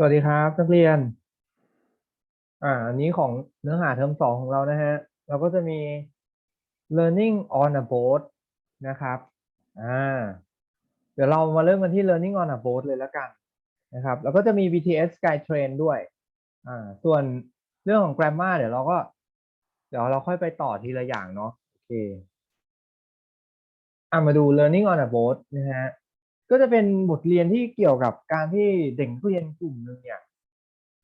สวัสดีครับนักเรียน อ่า อันนี้ของเนื้อหาเทอมสองของเรานะฮะ เราก็จะมี learning on a boat นะครับ อ่า เดี๋ยวเรามาเริ่มกันที่ learning on a boat เลยแล้วกันนะครับ แล้วก็จะมี BTS Skytrain ด้วย อ่า ส่วนเรื่องของ grammar เดี๋ยวเราก็ เดี๋ยวเราค่อยไปต่อทีละอย่างเนาะ โอเค อะมาดู learning on a boat นะฮะ ก็จะเป็นบทเรียนที่เกี่ยวกับการที่เด็กนักเรียนกลุ่มหนึ่งเนี่ย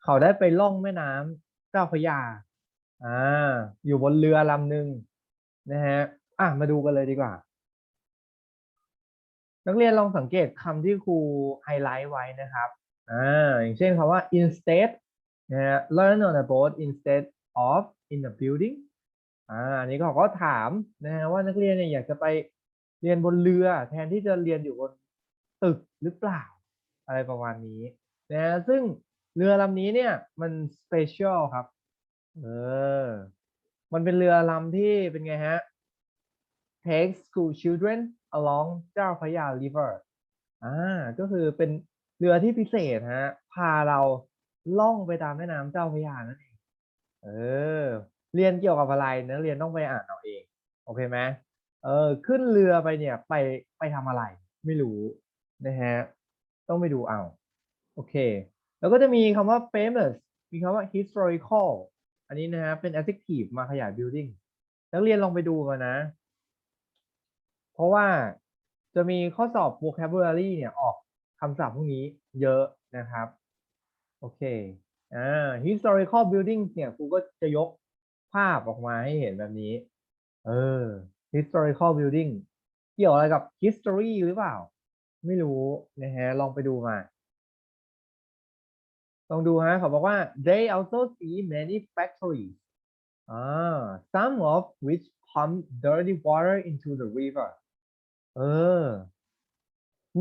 เขาได้ไปล่องแม่น้ำเจ้าพระยา อ่า อยู่บนเรือลำหนึ่งนะฮะ อะ มาดูกันเลยดีกว่า นักเรียนลองสังเกตคำที่ครูไฮไลท์ไว้นะครับ อ่า อย่างเช่นคำว่า instead นะฮะ learn on a boat instead of in a building อ่าอันนี้เขาก็ถามนะฮะว่านักเรียนเนี่ยอยากจะไปเรียนบนเรือแทนที่จะเรียนอยู่บน ตึกหรือเปล่า อะไรประมาณนี้นะซึ่งเรือลำนี้เนี่ยมันสเปเชียลครับเออมันเป็นเรือลำที่เป็นไงฮะ take school children along เจ้าพระยา river อ่าก็คือเป็นเรือที่พิเศษฮะพาเราล่องไปตามแม่น้ำเจ้าพระยานั่นเองเออเรียนเกี่ยวกับอะไรนักเรียนต้องไปอ่านเอาเอง โอเคไหมเออขึ้นเรือไปเนี่ยไปไปทำอะไร ไม่รู้ นะฮะ ต้องไปดูเอา โอเค แล้วก็จะมีคำว่า famous มีคำว่า historical อันนี้นะฮะ เป็น adjective มาขยาย building นักเรียนลองไปดูกันนะ เพราะว่าจะมีข้อสอบ vocabulary เนี่ย ออกคำศัพท์พวกนี้เยอะนะครับ โอเค อ่า historical building เนี่ยครูก็จะยกภาพออกมาให้เห็นแบบนี้ เออ historical building เกี่ยวอะไรกับ history หรือเปล่า ไม่รู้นะฮะลองไปดูมาลองดูฮะเขาบอกว่า they also see many factories อ่า some of which pump dirty water into the river เออ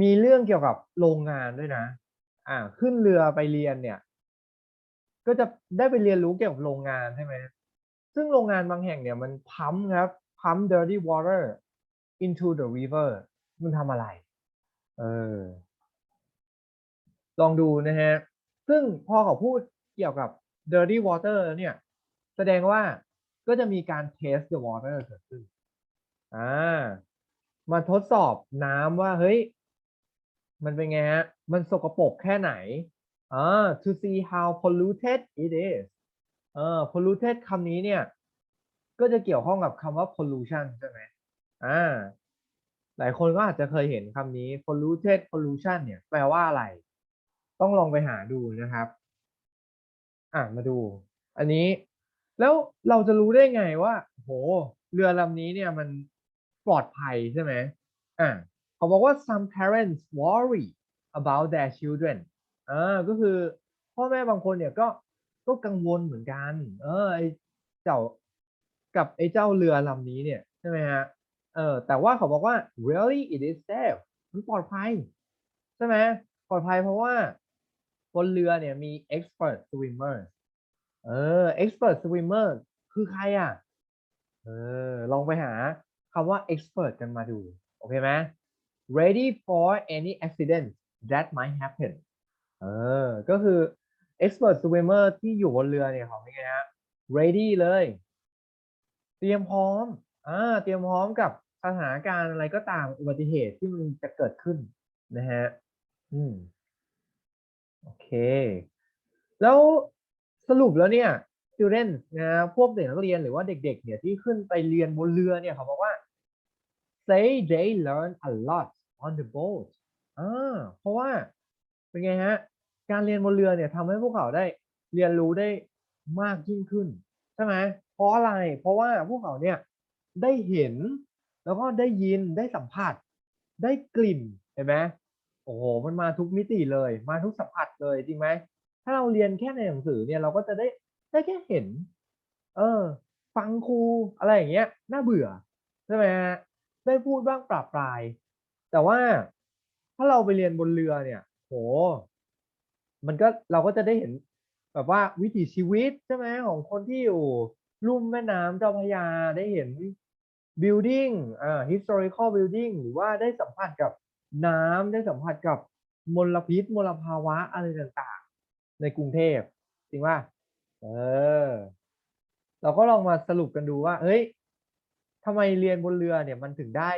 มีเรื่องเกี่ยวกับโรงงานด้วยนะ อ่า ขึ้นเรือไปเรียนเนี่ย ก็จะได้ไปเรียนรู้เกี่ยวกับโรงงานใช่ไหมซึ่งโรงงานบางแห่งเนี่ยมันพัมครับพัม dirty water into the river มันทำอะไร เออ ลองดูนะฮะ ซึ่งพอเขาพูดเกี่ยวกับ dirty water เนี่ย แสดงว่าก็จะมีการ test the water เกิดขึ้น อ่า มาทดสอบน้ำว่า เฮ้ย มันเป็นไงฮะ มันสกปรกแค่ไหนอ่า to see how polluted it is เออ polluted คำนี้เนี่ย ก็จะเกี่ยวข้องกับคำว่า pollution ใช่ไหมอ่า หลายคนก็อาจจะเคยเห็นคำนี้ polluted pollution เนี่ย แปลว่าอะไร ต้องลองไปหาดูนะครับ อะมาดู อันนี้ แล้วเราจะรู้ได้ไงว่า โห เรือลำนี้เนี่ยมันปลอดภัยใช่ไหมอะเขาบอกว่า some parents worry about their children อ่าก็คือพ่อแม่บางคนเนี่ยก็ก็กังวลเหมือนกัน เออไอเจ้ากับไอ้เจ้าเรือลำนี้เนี่ยใช่ไหมฮะ เออแต่ว่าเขาบอกว่า really it is safe มันปลอดภัย ใช่ไหมปลอดภัยเพราะว่าบนเรือเนี่ยมี expert swimmer เออ expert swimmer คือใครอะ เออ ลองไปหาคำว่า expert กันมาดู โอเคไหม ready for any accident that might happen เออ ก็คือ expert swimmer ที่อยู่บนเรือเนี่ยขาเป็นไงฮะ ready เลย เตรียมพร้อม อ่าเตรียมพร้อมกับสถานการณ์อะไรก็ตามอุบัติเหตุที่มันจะเกิดขึ้นนะฮะอืมโอเค แล้วสรุปแล้วเนี่ย student นะพวกเด็กนักเรียนหรือว่าเด็กๆเนี่ยที่ขึ้นไปเรียนบนเรือเนี่ยเขาบอกว่า say they learn a lot on the boat อ่าเพราะว่าเป็นไงฮะ การเรียนบนเรือเนี่ยทำให้พวกเขาได้เรียนรู้ได้มากยิ่งขึ้น ใช่ไหมเพราะอะไร เพราะว่าพวกเขาเนี่ย ได้เห็น แล้วก็ได้ยินได้สัมผัส ได้กลิ่นเห็นไหมโอ้โหมันมาทุกมิติเลย มาทุกสัมผัสเลยจริงไหมถ้าเราเรียนแค่ในหนังสือเนี่ยเราก็จะได้ได้แค่เห็น เออ ฟังครูอะไรอย่างเงี้ยน่าเบื่อใช่ไหมฮะได้พูดบ้างปราบปราย แต่ว่าถ้าเราไปเรียนบนเรือเนี่ย โห มันก็เราก็จะได้เห็นแบบว่าวิถีชีวิตใช่ไหมของคนที่อยู่ลุ่มแม่น้ำเจ้าพระยาได้เห็น building อ่า historical building หรือว่าได้สัมผัสกับน้ำได้สัมผัสกับมลพิษมลภาวะอะไรต่างๆ ในกรุงเทพจริงป่ะเออ เราก็ลองมาสรุปกันดูว่า เฮ้ยทำไมเรียนบนเรือเนี่ยมันถึงได้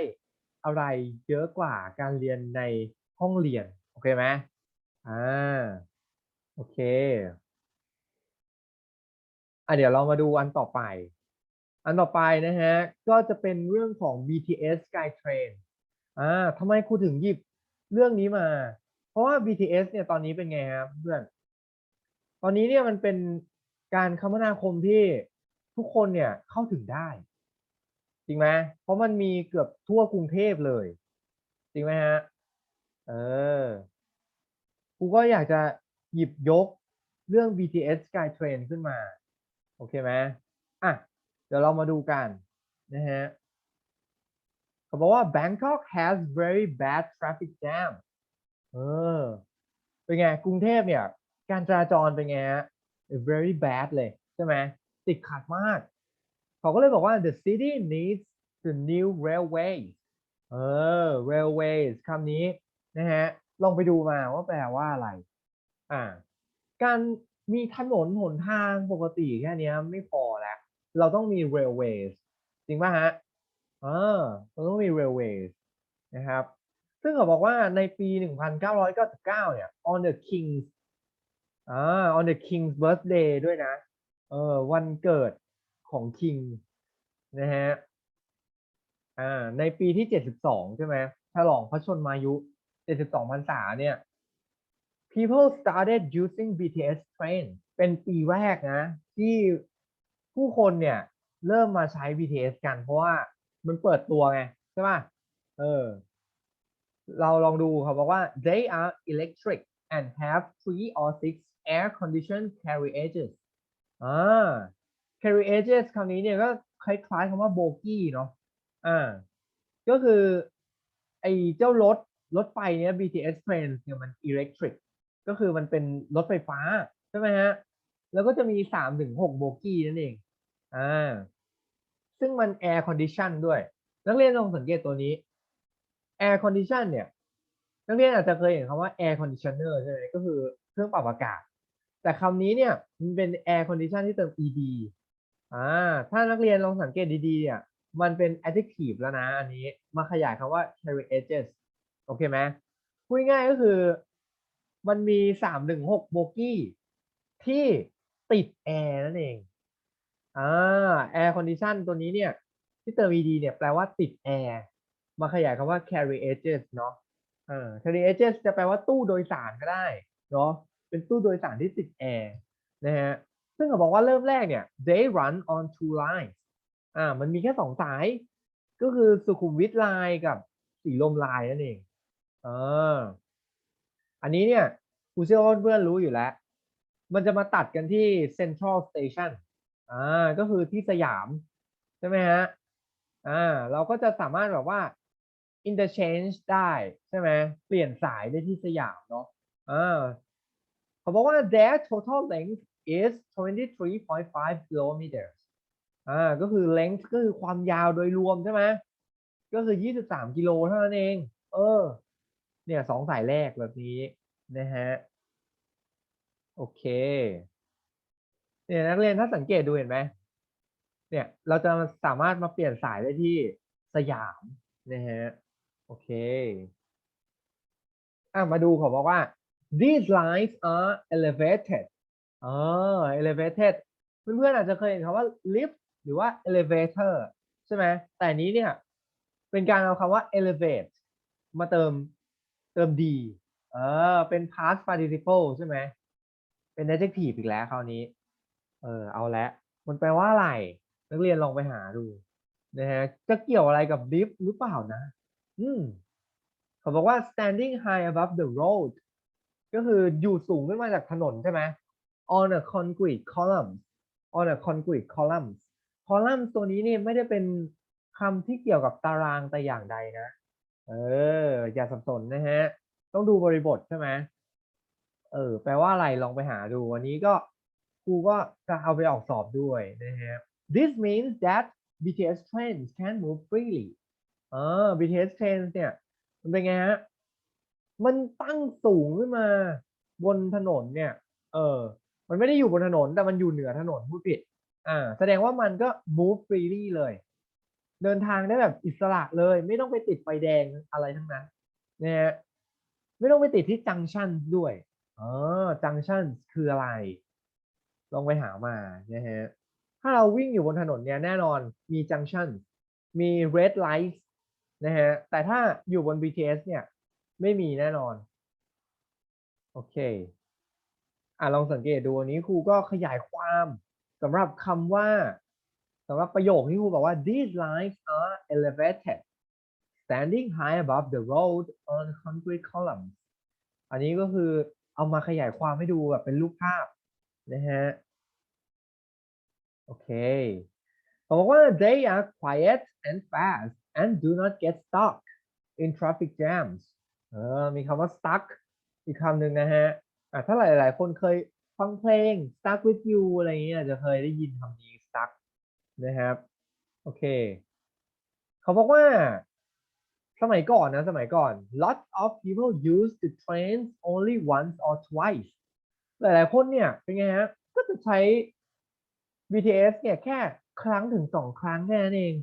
อะไรเยอะกว่าการเรียนในห้องเรียน โอเคไหมอ่าโอเคอะเดี๋ยวเรามาดูอันต่อไป อันต่อไปนะฮะก็จะเป็นเรื่องของ BTS Skytrain อ่าทำไมครูถึงหยิบเรื่องนี้มา เพราะว่า BTS เนี่ยตอนนี้เป็นไงครับเพื่อน ตอนนี้เนี่ยมันเป็นการคมนาคมที่ทุกคนเนี่ยเข้าถึงได้ จริงไหมเพราะมันมีเกือบทั่วกรุงเทพเลย จริงไหมฮะเออครูก็อยากจะหยิบยกเรื่อง BTS Skytrain ขึ้นมา โอเคไหมอะ เดี๋ยวเรามาดูกันนะฮะเขาบอกว่า Bangkok has very bad traffic jam เออเป็นไงกรุงเทพเนี่ย การจราจรเป็นไงฮะ very bad เลยใช่ไหมติดขัดมาก เขาก็เลยบอกว่า the city needs the new railway เออ railways คำนี้นะฮะลองไปดูมาว่าแปลว่าอะไร อ่า การมีถนนหนทางปกติแค่นี้ไม่พอแล้ว เราต้องมี railways จริงป่ะฮะเออเราต้องมี railways นะครับ ซึ่งเขาบอกว่าในปี 1999 เนี่ย on the king's อ่า on the king's birthday ด้วยนะ เออวันเกิดของ king นะฮะ อ่า ในปีที่ 72 ใช่ไหมฉลองพระชนมายุ 72พรรษาเนี่ย people started using BTS train เป็นปีแรกนะ ที่ ผู้คนเนี่ยเริ่มมาใช้ BTS กันเพราะว่ามันเปิดตัวไงใช่ป่ะเออเราลองดูเขาบอกว่า they are electric and have three or six air conditioned carriages อ่า carriages คำนี้เนี่ยก็คล้ายๆคำว่า bogie เนาะอ่าก็คือ ไอ้เจ้ารถ รถไฟเนี้ย BTS train เนี่ยมัน electric ก็คือมันเป็นรถไฟฟ้า ใช่ไหมฮะ แล้วก็จะมีสามถึงหกโบกี้นั่นเอง อ่าซึ่งมัน air condition ด้วย นักเรียนลองสังเกตตัวนี้ air condition เนี่ย นักเรียนอาจจะเคยเห็นคำว่า air conditioner ใช่ไหมก็คือเครื่องปรับอากาศ แต่คำนี้เนี่ยมันเป็น air condition ที่เติม ed อ่าถ้านักเรียนลองสังเกตดีๆเนี่ยมันเป็น adjective แล้วนะอันนี้มาขยายคำว่า carriages โอเคไหมพูดง่ายก็คือมันมีสามถึงหกโบกี้ที่ติดแอร์นั่นเอง อ่า air condition ตัวนี้เนี่ย ที่เติม ed เนี่ยแปลว่าติดแอร์มาขยายคำว่า carriages เนาะเออ carriages จะแปลว่าตู้โดยสารก็ได้เนาะเป็นตู้โดยสารที่ติดแอร์นะฮะซึ่งเขาบอกว่าเริ่มแรกเนี่ย they run on two lines อ่า มันมีแค่สองสาย ก็คือสุขุมวิทไลน์กับสีลมไลน์นั่นเองเอออันนี้เนี่ยครูเชื่อว่าเพื่อนรู้อยู่แล้ว มันจะมาตัดกันที่ Central Station อ่าก็คือที่สยาม ใช่ไหมฮะอ่าเราก็จะสามารถแบบว่า interchange ได้ใช่ไหมเปลี่ยนสายได้ที่สยามเนาะอ่าเขาบอกว่า their total length is 23.5 kilometers อ่าก็คือ length ก็คือความยาวโดยรวมใช่ไหมก็คือ 23 กิโลเท่านั้นเอง เออ เนี่ยสองสายแรกแบบนี้นะฮะ โอเค เนี่ยนักเรียนถ้าสังเกตดูเห็นไหมเนี่ยเราจะสามารถมาเปลี่ยนสายได้ที่สยามนะฮะโอเคอะมาดูเขาบอกว่า these lines are elevated อ๋อ elevated เพื่อนๆอาจจะเคยเห็นคำว่า lift หรือว่า elevator ใช่ไหมแต่นนี้เนี่ยเป็นการเอาคำว่า elevate มาเติมเติม d เออเป็น past participle ใช่ไหมเป็น adjective อีกแล้วคราวนี้ เออเอาละมันแปลว่าอะไร นักเรียนลองไปหาดูนะฮะจะเกี่ยวอะไรกับ lift หรือเปล่านะ อืมเขาบอกว่า standing high above the road ก็คืออยู่สูงขึ้นมาจากถนนใช่ไหม on a concrete column on a concrete column column ตัวนี้นี่ไม่ได้เป็นคำที่เกี่ยวกับตารางแต่อย่างใดนะ เออ อย่าสับสนนะฮะ ต้องดูบริบทใช่ไหมเออ แปลว่าอะไรลองไปหาดูวันนี้ก็ ครูก็จะเอาไปออกสอบด้วยนะฮะ this means that BTS trains can move freely เออ BTS trains เนี่ย มันเป็นไงฮะ มันตั้งสูงขึ้นมาบนถนนเนี่ย เออ มันไม่ได้อยู่บนถนน แต่มันอยู่เหนือถนนพูดผิด อ่า แสดงว่ามันก็ move freely เลย เดินทางได้แบบอิสระเลย ไม่ต้องไปติดไฟแดงอะไรทั้งนั้นนะฮะ ไม่ต้องไปติดที่ junction ด้วยอ๋อ junction คืออะไร ลองไปหามานะฮะถ้าเราวิ่งอยู่บนถนนเนี่ยแน่นอนมี junction มี red light นะฮะแต่ถ้าอยู่บน BTS เนี่ยไม่มีแน่นอน โอเคอะลองสังเกตดูอันนี้ครูก็ขยายความสำหรับคำว่าสำหรับประโยคที่ครูบอกว่า these lines are elevated standing high above the road on concrete columns อันนี้ก็คือเอามาขยายความให้ดูแบบเป็นรูปภาพ นะฮะโอเคบอกว่า they are quiet and fast and do not get stuck in traffic jams เออมีคำว่า stuck อีกคำหนึ่งนะฮะอะถ้าหลาย ๆ คนเคยฟังเพลง stuck with you อะไรเงี้ยจะเคยได้ยินคำนี้ stuck นะครับ โอเค เขาบอกว่า สมัยก่อนนะ สมัยก่อน lots of people use the trains only once or twice หลาย ๆ คนเนี่ยเป็นไงฮะก็จะใช้ BTS เนี่ยแค่ครั้งถึงสองครั้งแค่นั้นเอง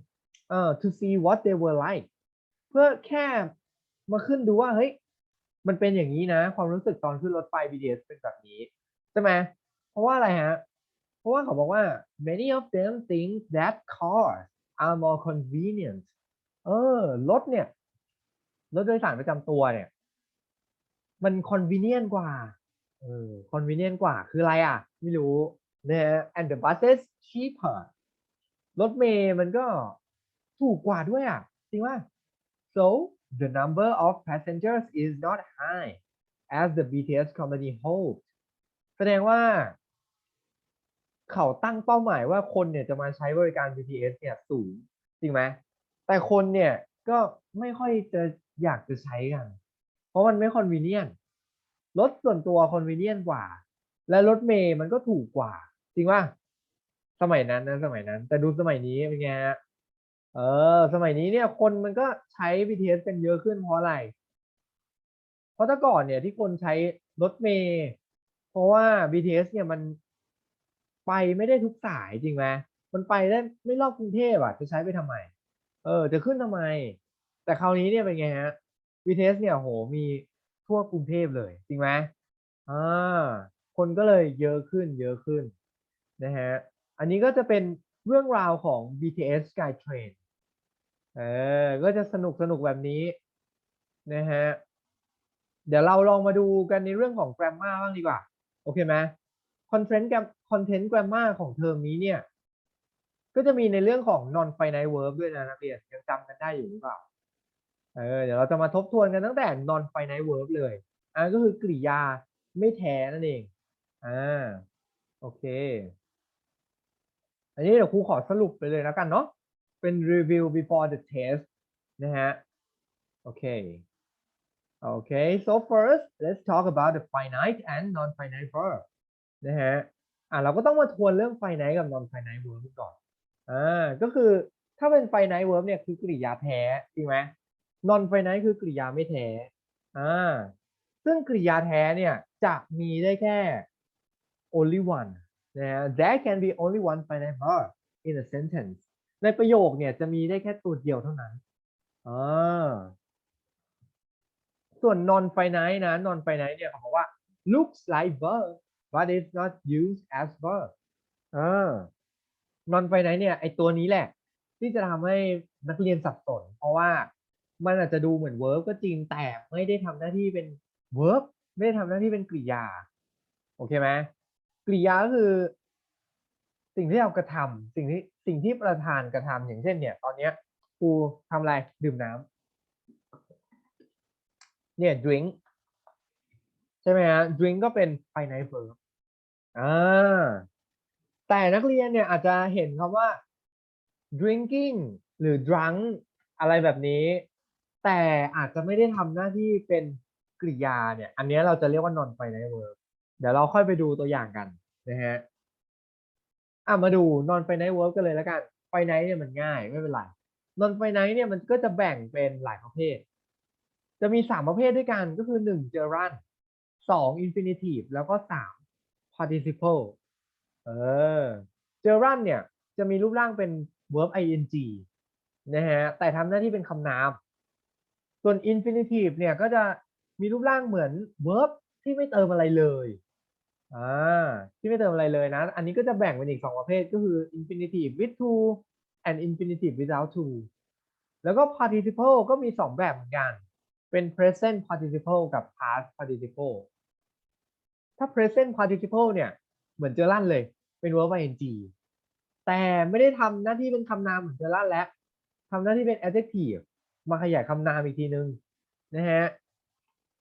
เอ่อ to see what they were like เพื่อแค่มาขึ้นดูว่าเฮ้ยมันเป็นอย่างนี้นะ ความรู้สึกตอนขึ้นรถไฟ BTS เป็นแบบนี้ใช่ไหมเพราะว่าอะไรฮะ เพราะว่าเขาบอกว่า many of them think that cars are more convenient เออรถเนี่ยรถโดยสารประจำตัวเนี่ย มัน convenient กว่า เออ convenient กว่าคืออะไรอะ ไม่รู้นะ and the buses cheaper รถเมย์มันก็ถูกกว่าด้วยอะ จริงว่า so the number of passengers is not high as the BTS company hoped แสดงว่า เขาตั้งเป้าหมายว่าคนเนี่ยจะมาใช้บริการ BTS เนี่ยสูง จริงไหม แต่คนเนี่ยก็ไม่ค่อยจะอยากจะใช้กัน เพราะมันไม่ convenient รถส่วนตัว convenient กว่า และรถเมย์มันก็ถูกกว่า จริงป่ะสมัยนั้นนะสมัยนั้น แต่ดูสมัยนี้เป็นไงฮะเออ สมัยนี้เนี่ยคนมันก็ใช้ BTS กันเยอะขึ้นเพราะอะไร เพราะแต่ก่อนเนี่ยที่คนใช้รถเมย์เพราะว่า BTS เนี่ยมันไปไม่ได้ทุกสายจริงไหมมันไปได้ไม่รอบกรุงเทพอะจะใช้ไปทำไม เออ จะขึ้นทำไม แต่คราวนี้เนี่ยเป็นไงฮะ BTS เนี่ยโหมี ทั่วกรุงเทพเลย จริงไหมอ่าคนก็เลยเยอะขึ้นเยอะขึ้นนะฮะอันนี้ก็จะเป็นเรื่องราวของ BTS Skytrain เออก็จะสนุกสนุกแบบนี้นะฮะเดี๋ยวเราลองมาดูกันในเรื่องของ grammar บ้างดีกว่า โอเคไหม content content grammar ของเทอมนี้เนี่ย ก็จะมีในเรื่องของ non finite verb ด้วยนะนักเรียนยังจำกันได้อยู่หรือเปล่า เออเดี๋ยวเราจะมาทบทวนกันตั้งแต่ non finite verb เลยอ่าก็คือกริยาไม่แท้นั่นเองอ่าโอเค อันนี้เดี๋ยวครูขอสรุปไปเลยแล้วกันเนาะเป็น review before the test นะฮะโอเค Okay, so first let's talk about the finite and non-finite verb นะฮะอะเราก็ต้องมาทวนเรื่อง finite กับ non-finite verb ก่อนอ่าก็คือถ้าเป็น finite verb เนี่ยคือกริยาแท้จริงไหม non-finite คือกริยาไม่แท้อ่าซึ่งกริยาแท้เนี่ยจะมีได้แค่ only one นะ there can be only one finite verb in a sentence ในประโยคเนี่ยจะมีได้แค่ตัวเดียวเท่านั้นอ่าส่วน non finite นะ non finite เนี่ยเขาบอกว่า looks like verb but is not used as verb อ่า non finite เนี่ยไอตัวนี้แหละ ที่จะทำให้นักเรียนสับสน เพราะว่า มันอาจจะดูเหมือน verb ก็จริงแต่ไม่ได้ทำหน้าที่เป็น verb ไม่ได้ทำหน้าที่เป็นกริยา โอเคไหมกริยาก็คือ สิ่งที่เรากระทำสิ่งที่สิ่งที่ประธานกระทำอย่างเช่น เนี่ย ตอนเนี้ยครูทำอะไรดื่มน้ำเนี่ย drink ใช่ไหมฮะ drink ก็เป็น finite verb อ่าแต่นักเรียนเนี่ยอาจจะเห็นคำว่า drinking หรือ drunk อะไรแบบนี้ แต่อาจจะไม่ได้ทำหน้าที่เป็นกริยาเนี่ย อันนี้เราจะเรียกว่า non finite verb เดี๋ยวเราค่อยไปดูตัวอย่างกันนะฮะอะมาดู non finite verb กันเลยแล้วกัน finite เนี่ยมันง่ายไม่เป็นไร non finite เนี่ยมันก็จะแบ่งเป็นหลายประเภท จะมีสามประเภทด้วยกันก็คือหนึ่ง gerund สอง infinitive แล้วก็สาม participle เออเจอรันเนี่ยจะมีรูปร่างเป็น verb ing นะฮะแต่ทำหน้าที่เป็นคำนาม ส่วน infinitive เนี่ยก็จะมีรูปร่างเหมือน verb ที่ไม่เติมอะไรเลยอ่าที่ไม่เติมอะไรเลยนะ อันนี้ก็จะแบ่งเป็นอีกสองประเภทก็คือ infinitive with to and infinitive without to แล้วก็ participle ก็มีสองแบบเหมือนกัน เป็น present participle กับ past participle ถ้า present participle เนี่ย เหมือนเจอลั่นเลย เป็น verb ing แต่ไม่ได้ทำหน้าที่เป็นคำนามเหมือนเจอลั่นแล้วทำหน้าที่เป็น adjective มาขยายคำนามอีกทีนึงนะฮะ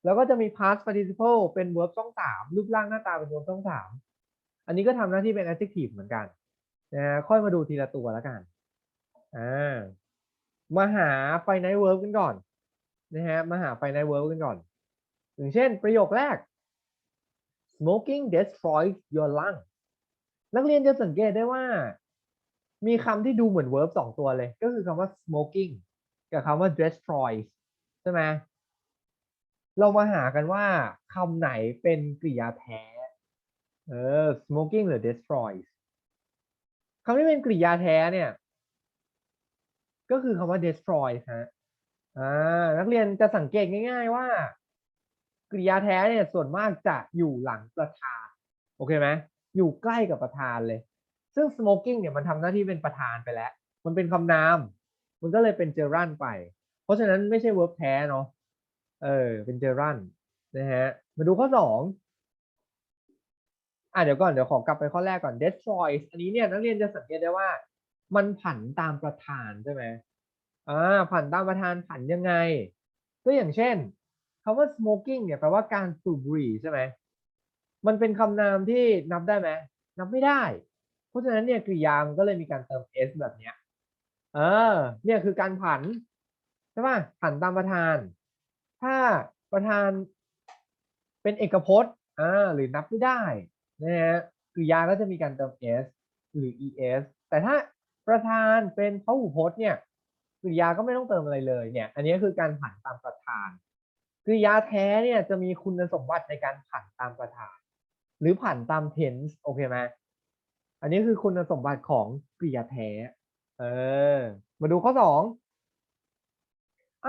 แล้วก็จะมี past participle เป็น verb ช่องสามรูปร่างหน้าตาเป็น verb ช่องสามอันนี้ก็ทำหน้าที่เป็น adjective เหมือนกันนะฮะค่อยมาดูทีละตัวแล้วกันอ่ามาหา finite verb กันก่อนนะฮะมาหา finite verb กันก่อน อย่างเช่นประโยคแรก smoking destroys your lung นักเรียนจะสังเกตได้ว่า มีคำที่ดูเหมือน verb สองตัวเลย ก็คือคำว่า smoking กับคำว่า destroys ใช่ไหมเรามาหากันว่าคำไหนเป็นกริยาแท้เออ smoking หรือ destroys คำที่เป็นกริยาแท้เนี่ย ก็คือคำว่า destroy ฮะอ่านักเรียนจะสังเกตง่าย ๆ ว่า กริยาแท้เนี่ยส่วนมากจะอยู่หลังประธาน โอเคไหมอยู่ใกล้กับประธานเลย ซึ่ง smoking เนี่ยมันทำหน้าที่เป็นประธานไปแล้ว มันเป็นคำนาม มันก็เลยเป็นเจอรันไป เพราะฉะนั้นไม่ใช่ verb แท้เนาะเออเป็นเจอรันนะฮะมาดูข้อสองอะเดี๋ยวก่อนเดี๋ยวขอกลับไปข้อแรกก่อน destroys อันนี้เนี่ยนักเรียนจะสังเกตได้ว่า มันผันตามประธานใช่ไหมอ่าผันตามประธานผันยังไง ก็อย่างเช่นคำว่า smoking เนี่ยแปลว่าการสูบบุหรี่ใช่ไหมมันเป็นคำนามที่นับได้ไหมนับไม่ได้ เพราะฉะนั้นเนี่ยกริยามันก็เลยมีการเติม s แบบเนี้ย เออ เนี่ยคือการผันใช่ป่ะผันตามประธาน ถ้าประธานเป็นเอกพจน์อ่าหรือนับไม่ได้นะฮะกริยาก็จะมีการเติม s หรือ es แต่ถ้าประธานเป็นพหูพจน์เนี่ยกริยาก็ไม่ต้องเติมอะไรเลยเนี่ย อันนี้คือการผันตามประธานกริยาแท้เนี่ยจะมีคุณสมบัติในการผันตามประธาน หรือผันตาม tense โอเคไหมอันนี้คือคุณสมบัติของกริยาแท้ เออ มาดูข้อสอง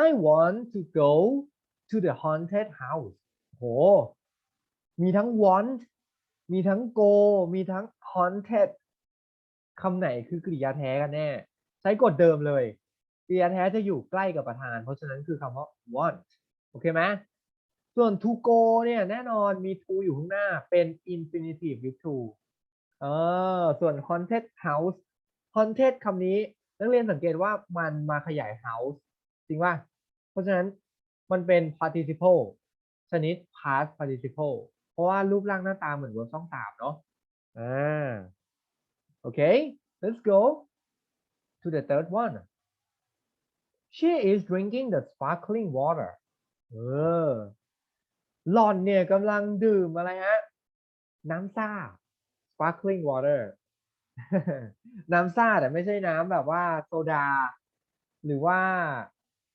I want to go to the haunted house โห มีทั้ง want มีทั้ง go มีทั้ง haunted คำไหนคือกริยาแท้กันแน่ ใช้กฎเดิมเลย กริยาแท้จะอยู่ใกล้กับประธาน เพราะฉะนั้นคือคำว่า want โอเคไหมส่วน to go เนี่ยแน่นอนมี to อยู่ข้างหน้าเป็น infinitive with to เออ ส่วน haunted house haunted คำนี้นักเรียนสังเกตว่ามันมาขยาย house จริงป่ะเพราะฉะนั้นมันเป็น participle ชนิด past participle เพราะว่ารูปร่างหน้าตาเหมือน verb ช่องสามเนาะอ่าโอเค let's go to the third one she is drinking the sparkling water เออหล่อนเนี่ยกำลังดื่มอะไรฮะ น้ำซ่า sparkling water น้ำซ่าแต่ไม่ใช่น้ำแบบว่าโซดา หรือว่า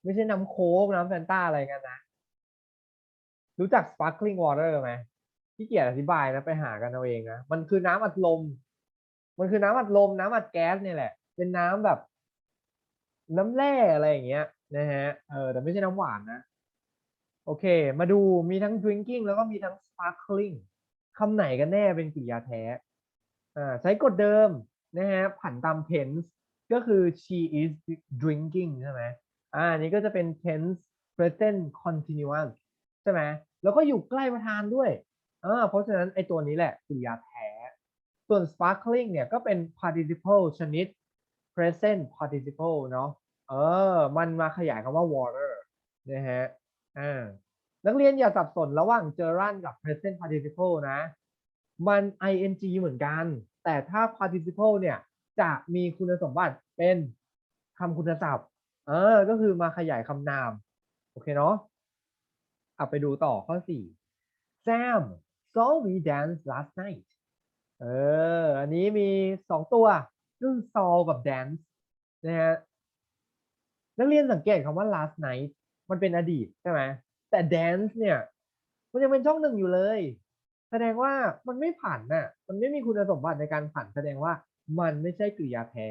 ไม่ใช่น้ำโค้กน้ำแฟนต้าอะไรกันนะ รู้จัก sparkling water ไหมที่เกียจอธิบายนะไปหากันเอาเองนะ มันคือน้ำอัดลม มันคือน้ำอัดลม น้ำอัดแก๊สเนี่ยแหละ เป็นน้ำแบบ น้ำแร่อะไรอย่างเงี้ยนะฮะ เออแต่ไม่ใช่น้ำหวานนะ โอเค มาดูมีทั้ง drinking แล้วก็มีทั้ง sparkling คำไหนกันแน่เป็นกริยาแท้ ใช้กฎเดิมนะฮะผันตาม tense ก็คือ she is drinking ใช่ไหมอ่านี้ก็จะเป็น tense present continuous ใช่ไหมแล้วก็อยู่ใกล้ประธานด้วยอ่าเพราะฉะนั้นไอตัวนี้แหละกริยาแท้ ส่วน sparkling เนี่ยก็เป็น participle ชนิด present participle เนาะเออ มันมาขยายคำว่า water นะฮะอ่านักเรียนอย่าสับสนระหว่าง gerund กับ present participle นะ มัน ing เหมือนกัน แต่ถ้า participle เนี่ยจะมีคุณสมบัติเป็นคำคุณศัพท์ เออ ก็คือมาขยายคำนาม โอเคเนาะเอาไปดูต่อข้อ 4 Sam saw we dance last night เออ อันนี้มีสองตัวก็คือ saw กับ dance นะฮะนักเรียนสังเกตคำว่า last night มันเป็นอดีตใช่ไหมแต่ dance เนี่ย มันยังเป็นช่องหนึ่งอยู่เลย แสดงว่ามันไม่ผันน่ะ มันไม่มีคุณสมบัติในการผัน แสดงว่ามันไม่ใช่กริยาแท้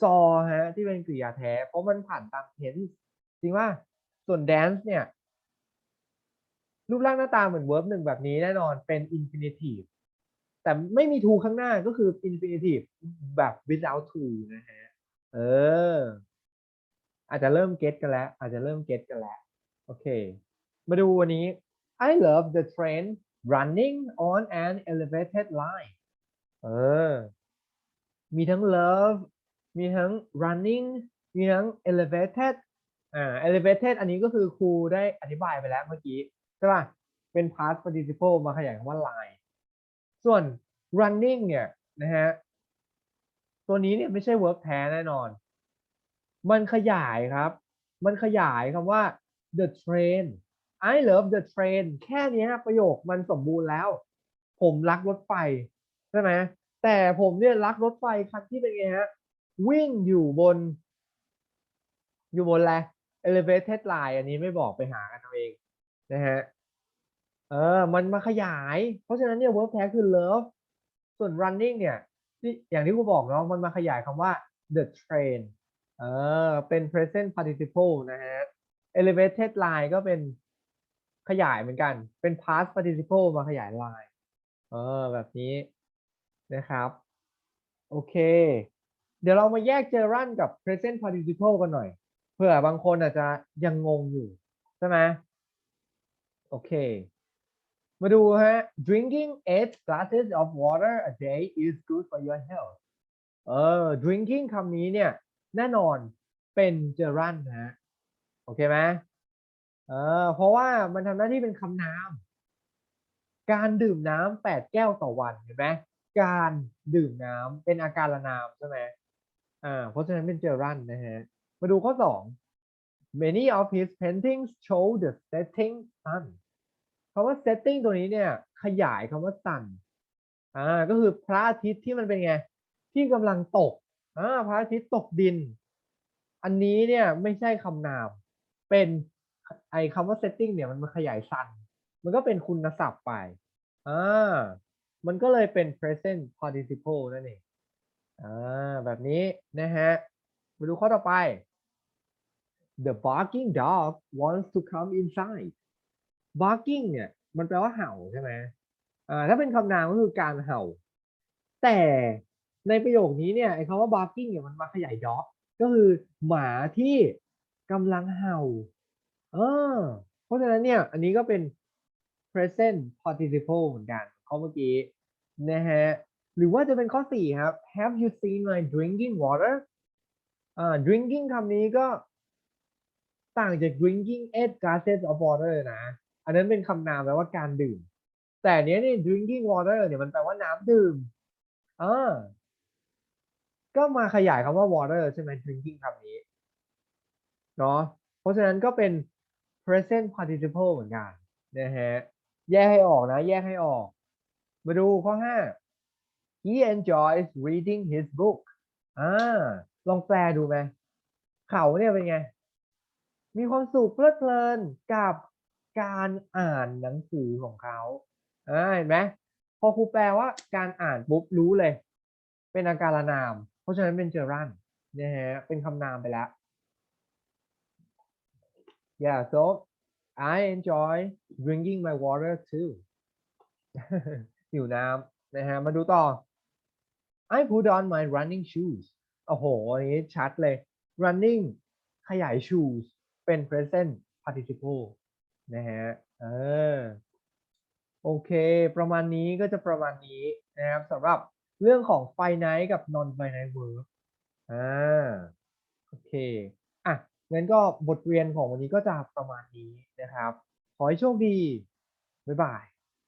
ซอฮะที่เป็นกริยาแท้ เพราะมันผันตาม tense จริงว่าส่วน dance เนี่ย รูปร่างหน้าตาเหมือน verb หนึ่งแบบนี้แน่นอนเป็น infinitive แต่ไม่มี to ข้างหน้าก็คือ infinitive แบบ without to นะฮะเออ อาจจะเริ่มเก็ตกันแล้ว อาจจะเริ่มเก็ตกันแล้ว โอเค มาดูวันนี้ I love the train running on an elevated line เออ มีทั้ง love มีทั้ง running มีทั้ง elevated อ่า elevated อันนี้ก็คือครูได้อธิบายไปแล้วเมื่อกี้ ใช่ป่ะ เป็น past participle มาขยายคำว่า line ส่วน running เนี่ยนะฮะ ตัวนี้เนี่ยไม่ใช่ verb แท้แน่นอน มันขยายครับ มันขยายคำว่า the train I love the train แค่นี้ประโยคมันสมบูรณ์แล้ว ผมรักรถไฟใช่ไหมแต่ผมเนี่ยรักรถไฟคันที่เป็นไงฮะ วิ่งอยู่บน อยู่บนอะไร elevated line อันนี้ไม่บอกไปหากันเอาเองนะฮะ เออ มันมาขยาย เพราะฉะนั้นเนี่ย verb แท้คือ love ส่วน running เนี่ยที่อย่างที่ครูบอกเนาะมันมาขยายคำว่า the train เออ เป็น present participle นะฮะ elevated line ก็เป็น ขยายเหมือนกัน เป็น past participle มาขยาย line เออ แบบนี้นะครับ โอเค เดี๋ยวเรามาแยก gerund กับ present participle กันหน่อย เผื่อบางคนอาจจะยังงงอยู่ ใช่ไหมโอเค มาดูฮะ drinking eight glasses of water a day is good for your health เออ drinking คำนี้เนี่ย แน่นอนเป็น gerund นะฮะ โอเคไหม เออเพราะว่ามันทำหน้าที่เป็นคำนาม การดื่มน้ำแปดแก้วต่อวันเห็นไหมการดื่มน้ำเป็นอาการนามใช่ไหมอ่าเพราะฉะนั้นเป็น gerund นะฮะ มาดูข้อสอง many of his paintings show the setting sun คำว่า setting ตัวนี้เนี่ยขยายคำว่า sun อ่าก็คือพระอาทิตย์ที่มันเป็นไง ที่กำลังตกอ่าพระอาทิตย์ตกดิน อันนี้เนี่ยไม่ใช่คำนามเป็น ไอคำว่า setting เนี่ยมันมาขยาย sun มันก็เป็นคุณศัพท์ไปอ่ามันก็เลยเป็น present participle นั่นเองอ่าแบบนี้นะฮะมาดูข้อต่อไป The barking dog wants to come inside barking เนี่ยมันแปลว่าเห่าใช่ไหมอ่าถ้าเป็นคำนามก็คือการเห่า แต่ในประโยคนี้เนี่ยไอ้คำว่า barking เนี่ยมันมาขยาย dog ก็คือหมาที่กำลังเห่า เออเพราะฉะนั้นเนี่ย อันนี้ก็เป็น present participle เหมือนกันข้อเมื่อกี้นะฮะ หรือว่าจะเป็นข้อสี่ครับ Have you seen my drinking water อ่า drinking คำนี้ก็ต่างจาก drinking eight glasses of water นะ อันนั้นเป็นคำนามแปลว่าการดื่ม แต่เนี้ยนี่ drinking water เนี่ยมันแปลว่าน้ำดื่มอ่าก็มาขยายคำว่า water ใช่ไหม drinking คำนี้ เนาะ เพราะฉะนั้นก็เป็น present participle เหมือนกันนะฮะแยกให้ออกนะ แยกให้ออก มาดูข้อห้า he enjoys reading his book อ่าลองแปลดูไหมเขาเนี่ยเป็นไง มีความสุขเพลิดเพลินกับการอ่านหนังสือของเขาอ่าเห็นไหมพอครูแปลว่าการอ่านปุ๊บรู้เลย เป็นอาการนาม เพราะฉะนั้นเป็นเจอรันนะฮะเป็นคำนามไปแล้ว yeah so I enjoy drinking my water too หิวน้ำนะฮะมาดูต่อ I put on my running shoes โอ้โหอันนี้ชัดเลย running ขยาย shoes เป็น present participle นะฮะเออโอเค ประมาณนี้ก็จะประมาณนี้นะครับสำหรับเรื่องของ finite กับ non finite verb อ่าโอเค งั้นก็บทเรียนของวันนี้ก็จะประมาณนี้นะครับ ขอให้โชคดี บ๊ายบาย